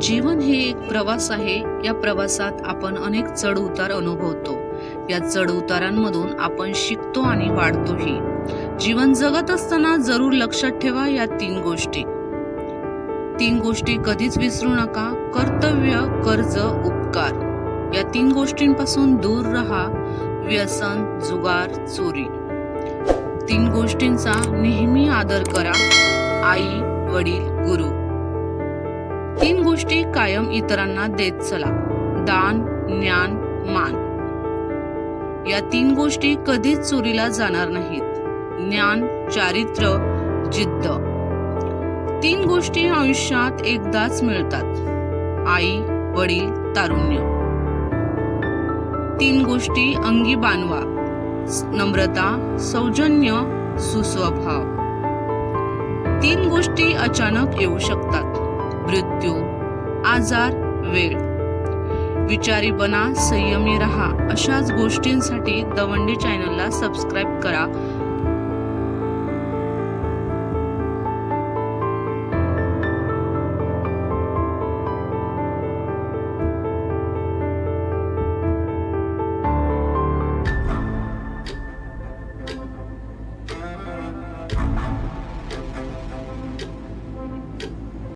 जीवन हे एक प्रवास आहे. या प्रवासात आपण अनेक चढ उतार अनुभवतो. या चढ उतारांमधून आपण शिकतो आणि वाढतोही. जीवन जगत असताना जरूर लक्षात ठेवा या तीन गोष्टी. तीन गोष्टी कधीच विसरू नका. कर्तव्य कर्ज उपकार. या तीन गोष्टींपासून दूर राहा. व्यसन जुगार चोरी. तीन गोष्टींचा नेहमी आदर करा. आई वडील गुरु. तीन गोष्टी कायम इतरांना देत चला. दान ज्ञान मान. या तीन गोष्टी कधीच चोरीला जाणार नाहीत. ज्ञान चारित्र्य जिद्द. तीन गोष्टी आयुष्यात एकदाच मिळतात. आई वडील तारुण्य. तीन गोष्टी अंगी बांधवा. नम्रता सौजन्य सुस्वभाव. तीन गोष्टी अचानक येऊ शकतात. मृत्यू. आजार वेळ. विचारी बना संयमी रहा. अशाच गोष्टींसाठी दवंडी चॅनलला सबस्क्राईब करा.